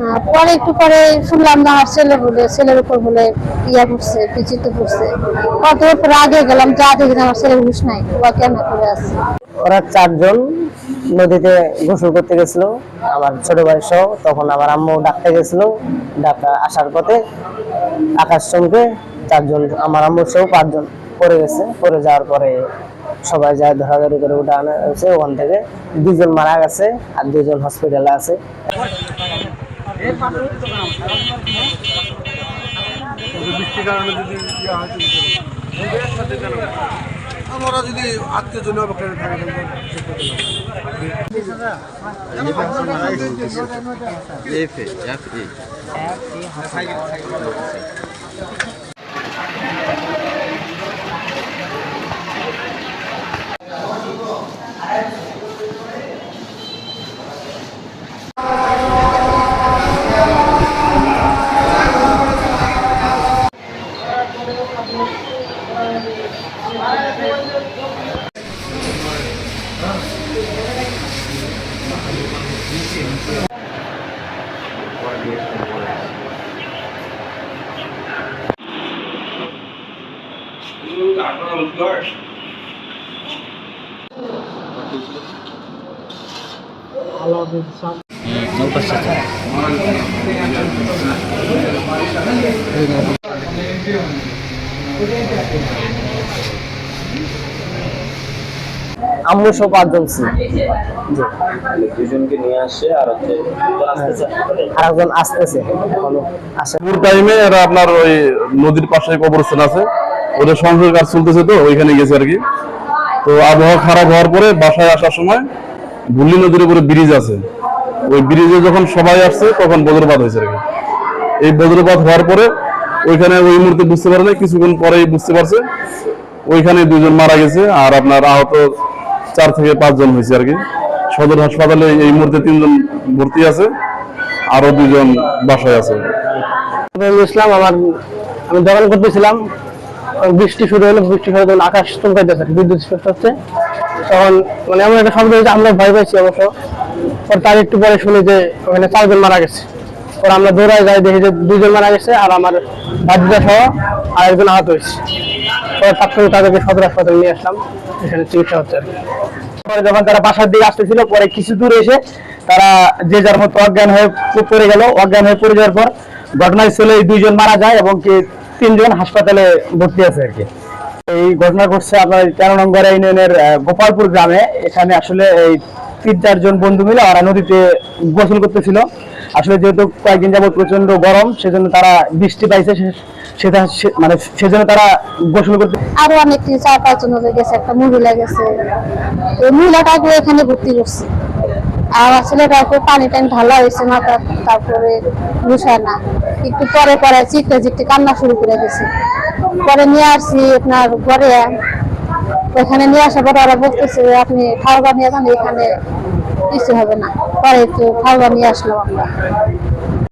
আহ, পরে একটু পরে শুনলাম না আমার ছেলে বলে ছেলের উপর বলে ইয়া করছে বিচিত্র করছে। কত পরে আগে গেলাম যা দেখি যে আমার ছেলের হুশ নাই বা কেন করে আছে। ওরা চারজন নদীতে গোসল করতে গেছিল আমার ছোট ভাই সহ তখন আমার আম্মু ডাকতে গেছিল ডাকা আসার পথে আকাশ চমকে চারজন আমার আম্মু সহ পাঁচজন পড়ে গেছে। পড়ে যাওয়ার পরে সবাই যায় ধরাধরি করে উঠে আনা হয়েছে ওখান থেকে দুজন মারা গেছে আর দুজন হসপিটালে আছে। বৃষ্টির কারণে যদি ইয়ে হয় তো বুঝতে পারব। আমরা যদি আত্মীয় জন থাকে F, F, সহ পাঁচজন দুজনকে নিয়ে আসছে আর হচ্ছে আর একজন আসতেছে। আসে। টাইমে এরা আপনার ওই নদীর পাশে কবরস্থান আছে। ওদের সংসার কাজ চলতেছে তো ওইখানে গেছে আর কি। তো আবহাওয়া খারাপ হওয়ার পরে বাসায় আসার সময় ভুল্লি নদীর উপরে ব্রিজ আছে। ওই ব্রিজে যখন সবাই আসছে তখন বজ্রপাত হয়েছে আর কি। এই বজ্রপাত হওয়ার পরে ওইখানে ওই মুহূর্তে বুঝতে পারে না কিছুক্ষণ পরেই বুঝতে পারছে। ওইখানে দুজন মারা গেছে আর আপনার আহত চার থেকে পাঁচজন হয়েছে আর কি। সদর হাসপাতালে এই মুহূর্তে তিনজন ভর্তি আছে আরও দুজন বাসায় আছে। ইসলাম আমার আমি দোকান করতেছিলাম, বৃষ্টি শুরু হলো, বৃষ্টি শুরু হলো আকাশ চমকাইতেছে, বিদ্যুৎ হচ্ছে। তখন মানে এমন একটা শব্দ হয়েছে, আমরা ভয় পাইছি অবশ্য। তার একটু পরে শুনি যে ওখানে চারজন মারা গেছে। পর আমরা দৌড়ায় যাই, দেখি যে দুজন মারা গেছে আর আমার বাদ্যা সহ আর একজন আহত হয়েছে। পরে তাৎক্ষণিক তাদেরকে সদর হাসপাতালে নিয়ে আসলাম, এখানে চিকিৎসা হচ্ছে আর পরে যখন তারা বাসার দিকে আসতেছিল, পরে কিছু দূর এসে তারা যে যার মতো অজ্ঞান হয়ে পড়ে গেল। অজ্ঞান হয়ে পড়ে যাওয়ার পর ঘটনাস্থলে এই দুইজন মারা যায় এবং কি তিনজন হাসপাতালে ভর্তি আছে আর কি। এই ঘটনা ঘটছে আপনার তেরো নম্বর ইউনিয়নের গোপালপুর গ্রামে। এখানে আসলে এই তিন চারজন বন্ধু মিলে ওরা নদীতে গোসল করতেছিল। আসলে যেহেতু কয়েকদিন যাবত প্রচণ্ড গরম, সেজন্য তারা বৃষ্টি পাইছে সেটা মানে সেজন্য তারা গোসল করতে আরও অনেক চার, পাঁচজন হয়ে গেছে, একটা মহিলা গেছে। এই মহিলাটাকে এখানে ভর্তি করছে। আর ছেলেটাকে পানি টানি ঢালা হয়েছে, মাথা তারপরে ঘুষায় না। একটু পরে পরে চিকতে চিকতে কান্না শুরু করে গেছে পরে নিয়ে আসছি আপনার ঘরে। ওখানে নিয়ে আসার পরে ওরা বলতেছে, আপনি খাওয়া নিয়ে যান, এখানে কিছু হবে না। পরে একটু খাওয়া নিয়ে আসলাম আমরা।